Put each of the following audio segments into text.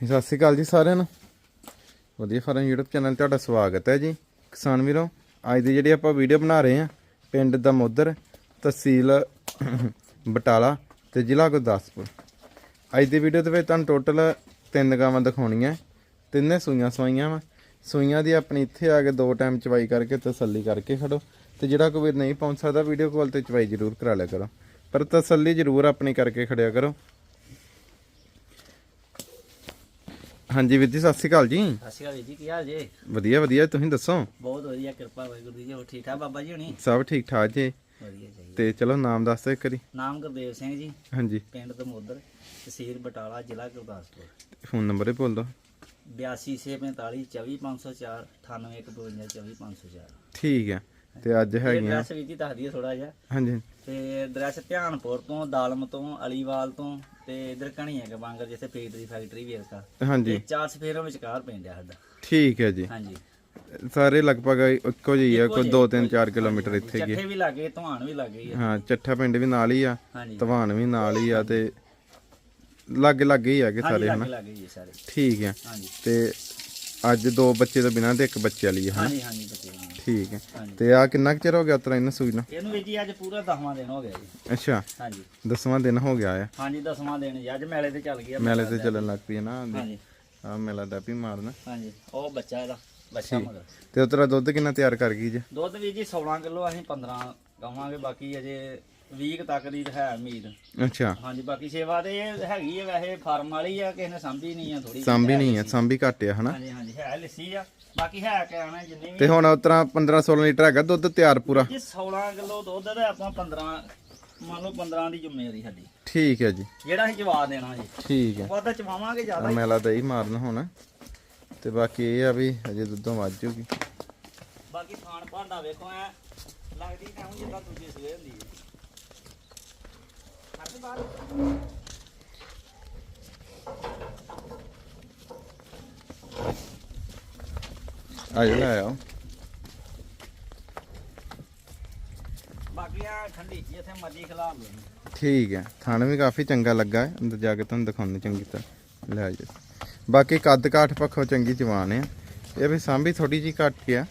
ਸਤਿ ਸ਼੍ਰੀ ਅਕਾਲ ਜੀ ਸਾਰਿਆਂ ਨੂੰ। ਵਧੀਆ ਫਾਰਮ YouTube ਚੈਨਲ 'ਤੇ ਤੁਹਾਡਾ ਸਵਾਗਤ ਹੈ ਜੀ। ਕਿਸਾਨ ਵੀਰੋ, ਅੱਜ ਦੀ ਜਿਹੜੀ ਆਪਾਂ ਵੀਡੀਓ ਬਣਾ ਰਹੇ ਹਾਂ, ਪਿੰਡ ਦਮੋਦਰ ਤਹਿਸੀਲ ਬਟਾਲਾ ਤੇ ਜ਼ਿਲ੍ਹਾ ਗੁਰਦਾਸਪੁਰ। ਅੱਜ ਦੀ ਵੀਡੀਓ ਦੇ ਵਿੱਚ ਤੁਹਾਨੂੰ ਟੋਟਲ ਤਿੰਨ ਗਾਵਾਂ ਦਿਖਾਉਣੀਆਂ। ਤਿੰਨੇ ਸੂਈਆਂ ਸਵਾਈਆਂ ਵਾ। ਸੂਈਆਂ ਦੀ ਆਪਣੀ ਇੱਥੇ ਆ ਕੇ ਦੋ ਟਾਈਮ ਚਵਾਈ ਕਰਕੇ ਤਸੱਲੀ ਕਰਕੇ ਖੜੋ। ਤੇ ਜਿਹੜਾ ਕੋਈ ਵੀਰ ਨਹੀਂ ਪਹੁੰਚ ਸਕਦਾ ਵੀਡੀਓ ਕਾਲ ਤੇ ਚਵਾਈ ਜ਼ਰੂਰ ਕਰਾ ਲਿਆ ਕਰੋ। ਪਰ ਤਸੱਲੀ ਜ਼ਰੂਰ ਆਪਣੀ ਕਰਕੇ ਖੜਿਆ ਕਰੋ। ਹਾਂਜੀ ਵੀਰ ਜੀ ਸਤਿ ਸ਼੍ਰੀ ਅਕਾਲ ਜੀ। ਸਤਿ ਸ਼੍ਰੀ ਅਕਾਲ ਜੀ ਕੀ ਹਾਲ ਜੇ? ਵਧੀਆ ਵਧੀਆ ਤੁਸੀਂ ਦੱਸੋ? ਬਹੁਤ ਵਧੀਆ ਕਿਰਪਾ ਵਾਹਿਗੁਰੂ ਜੀ ਹੋਰ ਠੀਕ ਠਾਕ ਬਾਬਾ ਜੀ ਹੋਣੀ? ਸਭ ਠੀਕ ਠਾਕ ਜੀ। ਵਧੀਆ ਤੇ ਚਲੋ ਨਾਮ ਦੱਸ ਦਿਓ ਇੱਕ ਵਾਰੀ। ਨਾਮ ਗੁਰਦੇਵ ਸਿੰਘ ਜੀ। ਹਾਂਜੀ। ਪਿੰਡ ਦਮੋਦਰ ਤਹਿਸੀਲ ਬਟਾਲਾ ਜ਼ਿਲ੍ਹਾ ਗੁਰਦਾਸਪੁਰ। ਫੋਨ ਨੰਬਰ ਹੀ ਬੋਲ ਦਿਓ। 8245 24504 9815242504 ਠੀਕ ਹੈ। ਤੇ ਅੱਜ ਹੈਗੀਆਂ। ਐਡਰੈਸ ਵੀ ਜੀ ਦੱਸ ਦਈਏ ਥੋੜਾ ਜਿਹਾ। ਹਾਂਜੀ। ਤੇ ਐਡਰੈਸ ਧਿਆਨਪੁਰ ਤੋਂ ਦਾਲਮ ਤੋਂ ਅਲੀਵਾਲ ਤੋਂ ਤੇ ਇਧਰ ਕਣੀਆਂ ਕੇ ਬਾਂਗਰ ਜਿੱਥੇ ਪੇਟ ਦੀ ਫੈਕਟਰੀ ਵੀ ਹੈ ਹਾਂਜੀ। ਇਹ ਚਾਰ ਸਫੇਰੋਂ ਵਿਚਕਾਰ ਪੈਂਦਾ ਸਾਡਾ। ਠੀਕ ਹੈ ਜੀ। ਹਾਂਜੀ। ਸਾਰੇ ਲਗਭਗ ਇੱਕੋ ਜਿਹੀ ਆ ਕੋਈ ਜਿਹੇ, 2 3 4 ਕਿਲੋਮੀਟਰ ਇੱਥੇ ਹੀ ਚੱਠੇ ਵੀ ਲੱਗੇ ਧਵਾਨ ਵੀ ਲੱਗੇ ਆ। ਹਾਂ ਚੱਠਾ ਪਿੰਡ ਵੀ ਨਾਲ ਹੀ ਆ ਹਾਂਜੀ। ਧਵਾਨ ਵੀ ਨਾਲ ਹੀ ਆ ਤੇ ਲਾਗੇ ਲਾਗੇ ਹੀ ਆ ਕਿ ਹਾਂਜੀ ਸਾਰੇ ਹਨਾ? ਲੱਗੇ ਜੀ ਸਾਰੇ। ਠੀਕ ਹੈ। ਹਾਂਜੀ। ਤੇ ਅੱਜ ਦੋ ਬੱਚੇ ਤੋਂ ਬਿਨਾਂ ਤੇ ਇੱਕ ਬੱਚੇ ਵਾਲੀ ਹੈ ਹਨਾ? ਹਾਂਜੀ ਹਾਂਜੀ ਬੱਚੇ ਨੂੰ। ਠੀਕ ਹੈ। ਹਾਂਜੀ। ਤੇ ਆ ਕਿੰਨਾ ਕੁ ਚਿਰ ਹੋ ਗਿਆ ਤੇਰਾ ਇਹਨਾਂ ਸੂਈ ਨੂੰ? ਇਹਨੂੰ ਵੀ ਜੀ ਅੱਜ ਪੂਰਾ 10ਵਾਂ ਦਿਨ ਹੋ ਗਿਆ ਜੀ। ਅੱਛਾ। ਹਾਂਜੀ। ਦਸਵਾਂ ਦਿਨ ਹੋ ਗਿਆ ਆ। ਹਾਂਜੀ 10ਵਾਂ ਦਿਨ ਜੀ। ਅੱਜ ਮੇਲੇ ਤੇ ਚੱਲ ਗਿਆ ਮੇਲੇ ਤੇ ਚੱਲਣ ਲੱਗ ਪਈ ਹੈ ਨਾ ਹਾਂਜੀ। ਆ ਮੇਲਾ ਦਾ ਵੀ ਮਾਰਨਾ। ਹਾਂਜੀ। ਉਹ ਬੱਚਾ ਇਹਦਾ ਬੱਚਾ ਮਗਰ ਤੇ ਉਹ ਤੇਰਾ ਦੁੱਧ ਕਿੰਨਾ ਤਿਆਰ ਕਰ ਗਈ ਜੇ? ਦੁੱਧ ਵੀ ਜੀ 16 ਕਿਲੋ ਅਸੀਂ 15 ਕਵਾਂਗੇ ਬਾਕੀ ਅਜੇ 20 ਕੁ ਤੱਕ ਦੀ ਹੈ ਉਮੀਦ। ਅੱਛਾ। ਹਾਂਜੀ ਬਾਕੀ ਸੇਵਾ ਤੇ ਇਹ ਹੈਗੀ ਹੈ ਵੈਸੇ ਫਾਰਮ ਵਾਲੀ ਆ ਕਿਸੇ ਨੇ ਸਾਂਭੀ ਨਹੀਂ ਆ ਥੋੜੀ ਸਾਂਭੀ ਨਹੀਂ ਹੈ ਸਾਂਭੀ ਘੱਟ ਆ ਹਨਾ? ਹਾਂਜੀ ਹਾਂਜੀ ਹੈ ਲੱਸੀ ਆ ਬਾਕੀ ਹੈ ਕਿ ਆਣਾ ਜਿੰਨੀ ਵੀ ਤੇ ਹੁਣ ਉਸ ਤਰ੍ਹਾਂ 15 16 ਲੀਟਰ ਹੈਗਾ ਦੁੱਧ ਤਿਆਰ ਪੂਰਾ? ਜੀ 16 ਕਿਲੋ ਦੁੱਧ ਤੇ ਆਪਾਂ 15 ਮੰਨ ਲਓ 15 ਦੀ ਜ਼ਿੰਮੇਵਾਰੀ ਸਾਡੀ। ਠੀਕ ਹੈ ਜੀ। ਜਿਹੜਾ ਅਸੀਂ ਜਵਾਬ ਦੇਣਾ ਜੀ। ਠੀਕ ਹੈ ਉਹ ਤਾਂ ਚਵਾਵਾਂਗੇ ਆ ਜ਼ਿਆਦਾ ਮੇਲਾ ਤਾਂ ਹੀ ਮਾਰਨ ਹੁਣ। ਤੇ ਬਾਕੀ ਇਹ ਆ ਵੀ ਅਜੇ ਦੁੱਧੋਂ ਵੱਧ ਜੂਗੀ। ਬਾਕੀ ਖਾਣ ਭਾਂਡਾ ਵੇਖੋ ਐ ਲੱਗਦੀ ਤਾਂ ਉਂਝ ਜਿੱਦਾਂ ਦੂਜੀ ਸਵੇਰ ਹੁੰਦੀ ਹੈ। ਆ ਜਾ ਲੈ ਆਓ ਬਾਕੀ ਆ ਠੰਡੀ ਜਿੱਥੇ ਮਰਜ਼ੀ ਖਿਲਾ ਲਓ। ਠੀਕ ਹੈ ਥਣ ਵੀ ਕਾਫੀ ਚੰਗਾ ਲੱਗਾ ਹੈ। ਅੰਦਰ ਜਾ ਕੇ ਤੁਹਾਨੂੰ ਦਿਖਾਉਣੀ ਚੰਗੀ ਤਰ੍ਹਾਂ। ਲੈ ਜਾ ਬਾਕੀ ਕੱਦ ਕਾਠ ਪੱਖੋਂ ਚੰਗੀ ਜਵਾਨ ਹੈ। ਇਹ ਵੀ ਸਾਂਭੀ ਥੋੜੀ ਜੀ ਘੱਟ ਗਿਆ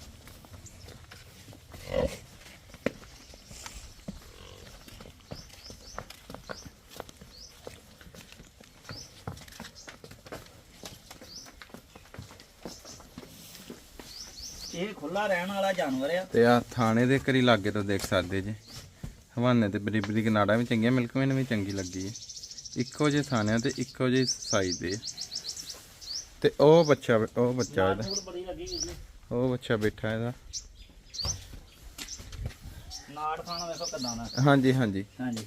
ਇਹ ਖੁੱਲਾ ਰਹਿਣ ਵਾਲਾ ਜਾਨਵਰ ਆ। ਤੇ ਆ ਥਾਣੇ ਦੇ ਕਰੀ ਲਾਗੇ ਤੋਂ ਦੇਖ ਸਕਦੇ ਜੀ। ਹਵਾਨੇ ਤੇ ਬਰੀ ਬਰੀ ਨਾੜਾਂ ਵੀ ਚੰਗੀਆਂ ਮਿਲਕਮੈਨ ਵੀ ਚੰਗੀ ਲੱਗੀ ਹੈ ਇੱਕੋ ਜਿਹੇ ਥਾਣਿਆਂ ਤੇ ਇੱਕੋ ਜਿਹੇ ਸਾਈਜ਼ ਦੇ। ਤੇ ਉਹ ਬੱਚਾ ਉਹ ਬੱਚਾ ਇਹਦਾ। ਉਹ ਬੱਚਾ ਬੈਠਾ ਇਹਦਾ। ਨਾੜ ਖਾਣਾ ਵੇਖੋ ਕਿਦਾਂ ਦਾ? ਹਾਂਜੀ ਹਾਂਜੀ। ਹਾਂਜੀ।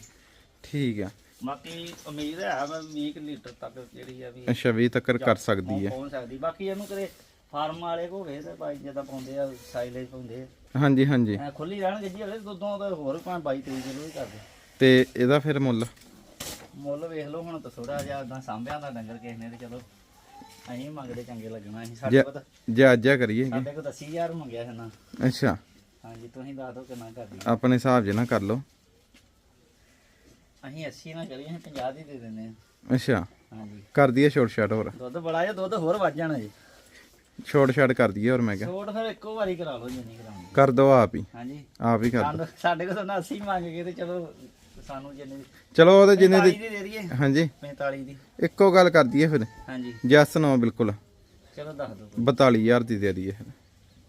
ਠੀਕ ਆ। ਬਾਕੀ ਉਮੀਦ ਹੈ ਮੈਂ 20 ਕੁ ਲੀਟਰ ਤੱਕ ਜਿਹੜੀ ਆ ਵੀ ਅੱਛਾ 20 ਤੱਕ ਕਰ ਸਕਦੀ ਹੈ ਪਹੁੰਚ ਸਕਦੀ। ਬਾਕੀ ਇਹਨੂੰ ਕਦੇ ਫਾਰਮ ਵਾਲੇ ਕੋ ਗਏ ਤੇ ਬਾਈ ਜਿੱਦਾਂ ਪਾਉਂਦੇ ਆ ਸਾਈਲੇਜ ਪਾਉਂਦੇ ਆ। ਹਾਂਜੀ ਹਾਂਜੀ। ਐ ਖੁੱਲੀ ਰਹਿਣਗੇ ਜੀ ਹਲੇ ਦੁੱਧੋਂ ਤਾਂ ਹੋਰ ਭਾਵੇਂ 22 23 ਕਿਲੋ ਹੀ ਕਰਦੇ। ਤੇ ਇਹਦਾ ਫਿਰ ਮੁੱਲ? ਮੁੱਲ ਵੇਖ ਲਓ ਹੁਣ ਤਾਂ ਥੋੜਾ ਜਿਹਾ ਉਦਾਂ ਸਾਂਭਿਆ ਦਾ ਡੰਗਰ ਕਿਸੇ ਨੇ ਤੇ ਚਲੋ ਅਸੀਂ ਮੰਗਦੇ ਚੰਗੇ ਲੱਗਣਾ ਅਸੀਂ ਸਾਡੇ ਕੋਲ ਤਾਂ ਜੇ ਅੱਜ ਕਰੀਏ ਜੀ। ਸਾਡੇ ਕੋਲ ਤਾਂ 80000 ਮੰਗਿਆ ਸੀ ਨਾ। ਅੱਛਾ। ਹਾਂਜੀ ਤੁਸੀਂ ਦੱਸ ਦਿਓ ਕਿੰਨਾ ਕਰਦੀ ਆਪਣੇ ਹਿਸਾਬ ਜੇ ਨਾ ਕਰ ਲਓ। ਅਸੀਂ 80 ਨਾ ਕਰੀਏ ਅਸੀਂ 50 ਦੀ ਦੇ ਦਿੰਦੇ ਆ ਅੱਛਾ। ਹਾਂਜੀ। ਕਰ ਦਈਏ ਛੋਟ ਛਾਟ ਹੋਰ। ਦੁੱਧ ਬੜਾ ਜਿਹਾ ਦੁੱਧ ਹੋਰ ਵੱਧ ਜਾਣਾ ਜੀ। ਛੋਟ ਛਾਟ ਕਰ ਦਈਏ ਹੋਰ ਮੈਂ ਕਿਹਾ। ਛੋਟ ਫਿਰ ਇੱਕੋ ਵਾਰੀ ਕਰਾ ਲਓ ਜਿੰਨੀ ਕਰਾਉਣੀ ਕਰ ਦੋ ਆਪ ਹੀ। ਹਾਂਜੀ। ਆਪ ਹੀ ਕਰ ਦੋ। ਸਾਡੇ ਕੋਲ ਤਾਂ 80 ਮੰਗ ਕੇ ਤੇ ਚਲੋ ਸਾਨੂੰ ਜਿੰਨੀ ਚਲੋ ਉਹਦੇ ਜਿੰਨੇ 45 ਦੀ ਦੀ ਦਈਏ। ਹਾਂਜੀ। 45 ਦੀ। ਇੱਕੋ ਗੱਲ ਕਰ ਦਈਏ ਫਿਰ। ਹਾਂਜੀ। ਜੈਸ ਨੋ ਬਿਲਕੁਲ। ਚਲੋ ਦੱਸ ਦਿਓ 42000 ਦੀ ਦੇ ਦਈਏ ਫਿਰ।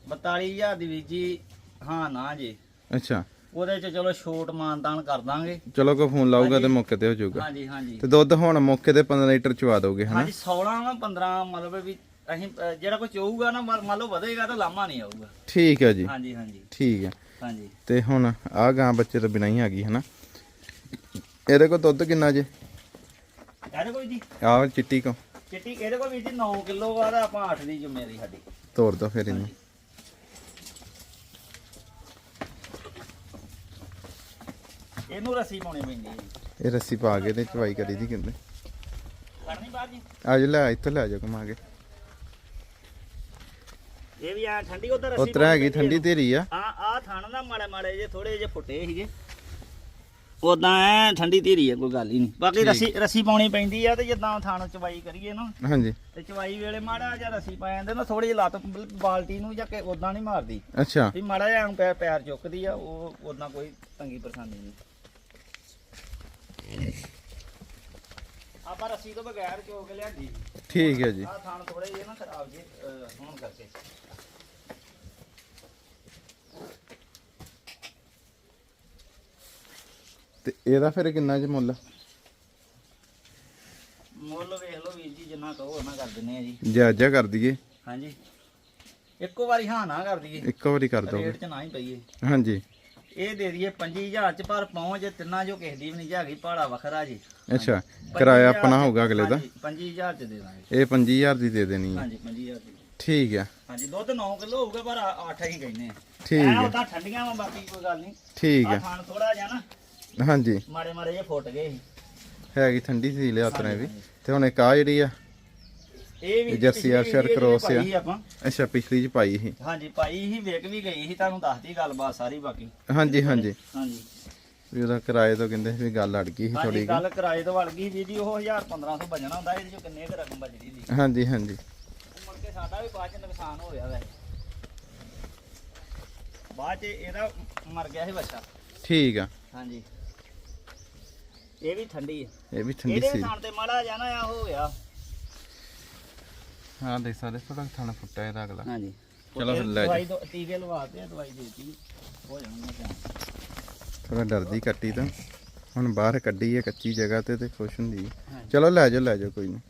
42000 ਦੀ ਵੀ ਜੀ ਹਾਂ ਨਾ ਜੀ। ਅੱਛਾ। ਉਹਦੇ ਚ ਚਲੋ ਛੋਟ ਮਾਨਤਾਨ ਕਰ ਦਾਂਗੇ। ਚਲੋ ਕੋਈ ਫੋਨ ਲਾਊਗਾ ਤੇ ਮੌਕੇ ਤੇ ਹੋ ਜਾਊਗਾ। ਹਾਂਜੀ ਹਾਂਜੀ। ਤੇ ਦੁੱਧ ਹੁਣ ਮੌਕੇ ਤੇ 15 ਲੀਟਰ ਚਵਾ ਦੋਗੇ ਹਨਾ? ਹਾਂਜੀ 16 ਵਾ 15 ਮਤਲਬ ਵੀ ਅਸੀਂ ਅ, ਜਿਹੜਾ ਕੋਈ ਚਾਹੂਗਾ ਨਾ ਮੰਨ ਮੰਨ ਲਓ ਵਧੇਗਾ ਤਾਂ ਲਾਮਾ ਨਹੀਂ ਆਊਗਾ। ਠੀਕ ਹੈ ਜੀ। ਹਾਂਜੀ ਹਾਂਜੀ। ਠੀਕ ਹੈ। ਹਾਂਜੀ। ਤੇ ਹੁਣ ਆ ਗਾਂ ਬੱਚੇ ਤੋਂ ਬਿਨਾਂ ਹੀ ਆ ਗਈ ਹਨਾ? ਇਹਦੇ ਕੋਲ ਦੁੱਧ ਕਿੰਨਾ ਜੇ? ਇਹਦੇ ਕੋਈ ਜੀ। ਆਹ ਚਿੱਟੀ ਕੋ? ਚਿੱਟੀ ਇਹਦੇ ਕੋਲ ਵੀ ਜੀ 9 ਕਿਲੋ ਆ ਤਾਂ ਆਪਾਂ 8 ਦੀ ਜ਼ਿੰਮੇਵਾਰੀ ਸਾਡੀ। ਤੋੜ ਦੋ ਫਿਰ ਇਹਨੂੰ। ਇਹਨੂੰ ਰੱਸੀ ਪਾਉਣੀ ਪੈਂਦੀ ਹੈ ਜੀ। ਇਹ ਰੱਸੀ ਪਾ ਕੇ ਤੇ ਚਵਾਈ ਕਰੀ ਦੀ ਕਹਿੰਦੇ। ਕਰਨੀ ਬਾਅਦ ਜੀ। ਅੱਜ ਲੈ ਇੱਥੋਂ ਲੈ ਜਾਓ ਕਮਾ ਕੇ। ਇਹ ਵੀ ਆ ਠੰਡੀ ਉਧਰ ਰੱਸੀ ਉਤਰਾ ਹੈਗੀ ਠੰਡੀ ਧੀਰੀ ਆ। ਆ ਆ ਥਣ ਨਾ ਮਾੜੇ ਮਾੜੇ ਜੇ ਥੋੜੇ ਜੇ ਫੁੱਟੇ ਸੀਗੇ। ਉਦਾਂ ਐ ਠੰਡੀ ਧੀਰੀ ਹੈ ਕੋਈ ਗੱਲ ਹੀ ਨਹੀਂ। ਬਾਕੀ ਰੱਸੀ ਰੱਸੀ ਪਾਉਣੀ ਪੈਂਦੀ ਆ ਤੇ ਜਿੱਦਾਂ ਥਾਣ ਚਵਾਈ ਕਰੀਏ ਨਾ। ਹਾਂਜੀ। ਤੇ ਚਵਾਈ ਵੇਲੇ ਮਾੜਾ ਜਿਹਾ ਰੱਸੀ ਪਾ ਜਾਂਦੇ ਨਾ ਥੋੜੀ ਜਿਹੀ ਲੱਤ ਬਾਲਟੀ ਨੂੰ ਜਾਂ ਕਿ ਉਦਾਂ ਨਹੀਂ ਮਾਰਦੀ। ਅੱਛਾ। ਵੀ ਮਾੜਾ ਜਿਹਾ ਐਂ ਪੈਰ ਪੈਰ ਚੁੱਕਦੀ ਆ ਉਹ ਉਦਾਂ ਕੋਈ ਤੰਗੀ ਪਰੇਸ਼ਾਨੀ ਨਹੀਂ। ਆਪਾਂ ਰੱਸੀ ਤੋਂ ਬਗੈਰ ਚੋ ਕੇ ਲਿਆਂਦੀ। ਠੀਕ ਹੈ ਜੀ। ਆ ਥਾਣ ਥੋੜੇ ਜਿਹੇ ਨਾ ਖਰਾਬ ਜੇ ਹੋਣ ਕਰਕੇ। ਤੇ ਇਹਦਾ ਫਿਰ ਕਿੰਨਾ ਜੀ ਮੁੱਲ ਮੁੱਲ ਵੇਖ ਲਓ ਵੀਰ ਜੀ ਜਿੰਨਾ ਕਹੋ ਉਹਨਾਂ ਕਰ ਦਿੰਨੇ ਆ ਜੀ। ਜਾਇਜ਼ਾ ਕਰ ਦਈਏ। ਹਾਂਜੀ। ਇੱਕੋ ਵਾਰੀ ਹਾਂ ਨਾ ਕਰ ਦਈਏ। ਇੱਕ ਵਾਰੀ ਕਰ ਦੋਗੇ ਰੇਟ 'ਚ ਨਾ ਹੀ ਪਈਏ। ਹਾਂਜੀ। ਇਹ ਦੇ ਦਈਏ 25000 ਚ ਪਰ ਪਹੁੰਚ ਤਿੰਨਾਂ ਜੋ ਕਿਸੇ ਦੀ ਵੀ ਨਹੀਂ ਜਾਗੀ ਭਾੜਾ ਵੱਖਰਾ ਜੀ। ਅੱਛਾ ਕਿਰਾਇਆ ਆਪਣਾ ਹੋਊਗਾ ਅਗਲੇ ਦਾ? 25000 ਚ ਦੇ ਦਾਂਗੇ। ਇਹ 25000 ਦੀ ਦੇ ਦੇਣੀ ਹੈ ਹਾਂਜੀ 25000 ਦੀ। ਠੀਕ ਹੈ ਹਾਂਜੀ ਦੁੱਧ 9 ਕਿਲੋ ਹੋਊਗਾ ਪਰ 8 ਹੀ ਕਹਿੰਦੇ ਆ। ਠੀਕ ਐਂ ਹੈ ਉਦਾਂ ਠੰਡੀਆਂ ਵਾ ਬਾਕੀ ਕੋਈ ਗੱਲ ਨਹੀਂ। ਠੀਕ ਆ। ਹੈ ਖਾਣ ਥੋੜਾ ਜਿਹਾ ਨਾ। ਹਾਂਜੀ। ਮਾੜੇ ਮਾੜੇ ਜੇ ਫੁੱਟ ਗਏ ਸੀ। ਹੈਗੀ ਠੰਡੀ ਸੀ ਲਿਆ ਤਰੇ ਵੀ। ਤੇ ਹੁਣ ਇੱਕ ਆ ਜਿਹੜੀ ਆ ਇਹ ਵੀ ਜਰਸੀ ਵੀਡੀਓ cross ਪਾਈ ਆ। ਸੀ ਅੱਛਾ ਪਿਛਲੀ ਚ ਪਾਈ ਸੀ। ਹਾਂਜੀ ਪਾਈ ਸੀ ਵਿਕ ਵੀ ਗਈ ਸੀ ਤੁਹਾਨੂੰ ਦੱਸਦੀ ਗੱਲਬਾਤ ਸਾਰੀ ਬਾਕੀ। ਹਾਂਜੀ ਹਾਂਜੀ। ਹਾਂਜੀ। ਵੀ ਉਹਦਾ ਕਿਰਾਏ ਤੋਂ ਕਹਿੰਦੇ ਸੀ ਵੀ ਗੱਲ ਅੜ ਗਈ ਸੀ ਥੋੜੀ ਗੱਲ ਕਿਰਾਏ ਤੋਂ ਵੜ ਗਈ ਵੀ ਜੀ ਉਹ 1000 1500 ਬਚਣਾ ਹੁੰਦਾ ਇਹਦੇ ਚੋਂ ਕਿੰਨੇ ਕੁ ਰਕਮ ਬਚਦੀ ਦੀ ਹਾਂਜੀ ਹਾਂਜੀ। ਮੁੜ ਕੇ ਸਾਡਾ ਵੀ ਬਾਅਦ ਚ ਨੁਕਸਾਨ ਹੋ ਗਿਆ ਵੈ ਬਾਅਦ ਚ ਇਹਦਾ ਮਰ ਗਿਆ ਸੀ ਬੱਚਾ। ਠੀਕ ਆ। ਹਾਂਜੀ। ਇਹ ਵੀ ਠੰਡੀ ਹੈ ਇਹ ਵੀ ਠੰਡੀ ਇਹਦੇ ਸੀ। ਥਾਣ ਤੇ ਮਾੜਾ ਜਾਣਾ ਆ ਹੋ ਗਿਆ। ਹਾਂ ਦੇਖ ਸਕਦੇ ਥੋੜਾ ਥਾਣਾ ਫੁੱਟਾ ਇਹਦਾ ਅਗਲਾ। ਹਾਂਜੀ। ਚਲੋ ਫਿਰ ਲੈ ਦਵਾਈ ਦੋ ਟੀਕੇ ਲਵਾ ਤੇ ਦਵਾਈ ਦੇਤੀ। ਹੋ ਜਾਣਾ ਧਿਆਨ ਥੋੜਾ ਡਰਦੀ ਕੱਟੀ ਤਾਂ। ਹੁਣ ਬਾਹਰ ਕੱਢੀ ਹੈ ਕੱਚੀ ਜਗ੍ਹਾ ਤੇ ਤੇ ਖੁਸ਼ ਹੁੰਦੀ। ਹੈ। ਹਾਂਜੀ। ਚਲੋ ਲੈ ਜਾਓ ਲੈ ਜਾਓ ਕੋਈ ਨਹੀਂ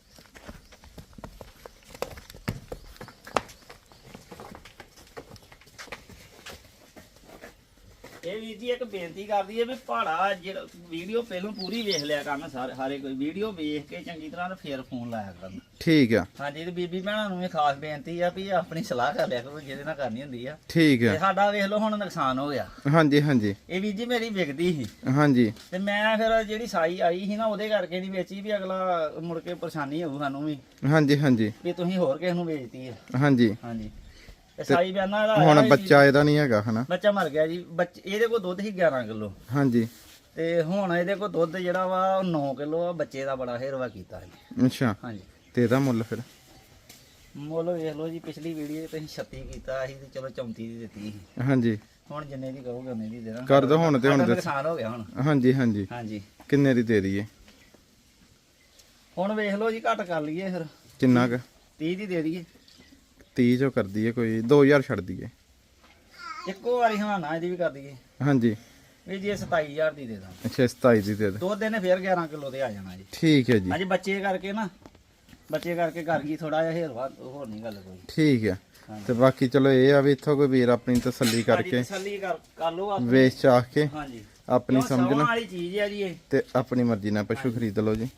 ਇਹ ਵੀਰ ਜੀ ਇੱਕ ਬੇਨਤੀ ਕਰਦੀ ਹੈ ਵੀ ਪਹਾੜਾ ਜਿਹੜਾ ਵੀਡੀਓ ਪਹਿਲਾਂ ਪੂਰੀ ਵੇਖ ਲਿਆ ਕਰਨ ਸਾਰੇ ਹਾਰੇ ਕੋਈ ਵੀਡੀਓ ਵੇਖ ਕੇ ਚੰਗੀ ਤਰ੍ਹਾਂ ਤੇ ਫੇਰ ਫੋਨ ਲਾਇਆ ਕਰਨ। ਠੀਕ ਆ। ਹਾਂਜੀ ਤੇ ਬੀਬੀ ਭੈਣਾਂ ਨੂੰ ਇਹ ਖਾਸ ਬੇਨਤੀ ਆ ਵੀ ਆਪਣੀ ਸਲਾਹ ਕਰ ਲਿਆ ਕਰੋ ਜਿਹਦੇ ਨਾਲ ਕਰਨੀ ਹੁੰਦੀ ਆ। ਠੀਕ ਤੇ ਆ ਸਾਡਾ ਵੇਖ ਲਓ ਹੁਣ ਨੁਕਸਾਨ ਹੋ ਗਿਆ। ਹਾਂਜੀ ਹਾਂਜੀ। ਇਹ ਵੀਰ ਜੀ ਮੇਰੀ ਵਿਕਦੀ ਸੀ। ਹਾਂਜੀ। ਤੇ ਮੈਂ ਫਿਰ ਜਿਹੜੀ ਸਾਈ ਆਈ ਸੀ ਨਾ ਉਹਦੇ ਕਰਕੇ ਨਹੀਂ ਵੇਚੀ ਵੀ ਅਗਲਾ ਮੁੜ ਕੇ ਪਰੇਸ਼ਾਨੀ ਹੋਊ ਸਾਨੂੰ ਵੀ। ਹਾਂਜੀ ਹਾਂਜੀ। ਵੀ ਤੁਸੀਂ ਹੋਰ ਕਿਸੇ ਨੂੰ ਵੇਚਤੀ ਆ। ਹਾਂਜੀ। ਹਾਂਜੀ। ਬਿਆਨਾ ਹੁਣ ਆਇਆ ਸੀ- ਬੱਚਾ ਇਹਦਾ ਨਹੀਂ ਹੈਗਾ ਹਨਾ। ਬੱਚਾ ਮਰ ਗਿਆ ਜੀ। ਬੱਚ ਇਹਦੇ ਕੋਲ ਦੁੱਧ ਸੀ 11 ਕਿਲੋ। ਹਾਂਜੀ। ਤੇ ਹੁਣ ਇਹਦੇ ਕੋਲ ਦੁੱਧ ਜਿਹੜਾ ਵਾ ਉਹ 9 ਕਿਲੋ ਆ। ਬੱਚੇ ਦਾ ਬੜਾ ਹੇਰਵਾ ਕੀਤਾ ਜੀ ਅੱਛਾ। ਹਾਂਜੀ। ਤੇ ਇਹਦਾ ਮੁੱਲ ਫਿਰ? ਮੁੱਲ ਵੇਖ ਲਓ ਜੀ ਪਿਛਲੀ ਵੀਡੀਓ ਤੇ ਅਸੀਂ 36 ਕੀਤਾ ਸੀ ਤੇ ਚਲੋ 34 ਦੀ ਦਿੱਤੀ ਸੀ। ਹਾਂਜੀ। ਹੁਣ ਜਿੰਨੇ ਦੀ ਕਹੋਗੇ ਉਹਨੇ ਦੀ ਦੇਣਾ ਕਰ ਦਿਓ ਹੁਣ ਤੇ ਹੁਣ ਸਾਡਾ ਦੱਸ। ਨੁਕਸਾਨ ਹੋ ਗਿਆ ਹੁਣ। ਹਾਂਜੀ ਹਾਂਜੀ। ਹਾਂਜੀ। ਕਿੰਨੇ ਦੀ ਦੇ ਦਈਏ? ਹੁਣ ਵੇਖ ਲਓ ਜੀ ਘੱਟ ਕਰ ਲਈਏ ਫਿਰ। ਕਿੰਨਾ ਕੁ? 30 ਦੀ ਦੇ ਦਈਏ। 30 ਜੋ ਕਰ ਦਈਏ ਕੋਈ 2000 ਛੱਡ ਦਈਏ ਇੱਕੋ ਵਾਰੀ ਹਾਂ ਨਾ ਇਹਦੀ ਵੀ ਕਰ ਦਈਏ। ਹਾਂਜੀ। ਵੀ ਜੀ ਇਹ 27000 ਦੀ ਦੇ ਦਾਂ। ਅੱਛਾ 27 ਦੀ ਦੇ ਦੇ। ਦੋ ਦਿਨ ਫੇਰ 11 ਕਿਲੋ ਤੇ ਆ ਜਾਣਾ ਜੀ। ਠੀਕ ਹੈ ਜੀ। ਹਾਂਜੀ ਬੱਚੇ ਕਰਕੇ ਨਾ ਬੱਚੇ ਕਰਕੇ ਕਰ ਗਈ ਥੋੜਾ ਜਿਹਾ ਹੇਰਵਾ ਹੋਰ ਨਹੀਂ ਗੱਲ ਕੋਈ। ਠੀਕ ਹੈ। ਤੇ ਬਾਕੀ ਚਲੋ ਇਹ ਆ ਵੀ ਇੱਥੋਂ ਕੋਈ ਵੀਰ ਆਪਣੀ ਤਸੱਲੀ ਕਰਕੇ ਤਸੱਲੀ ਕਰ ਕਰ ਲਓ ਆਪਣੀ। ਵੇਚ ਚਾਹ ਕੇ ਹਾਂਜੀ। ਆਪਣੀ ਸਮਝ ਵਾਲੀ ਚੀਜ਼ ਹੈ ਜੀ ਇਹ। ਤੇ ਆਪਣੀ ਮਰਜ਼ੀ ਨਾਲ ਪਸ਼ੂ ਖਰੀਦ ਲਓ ਜੀ।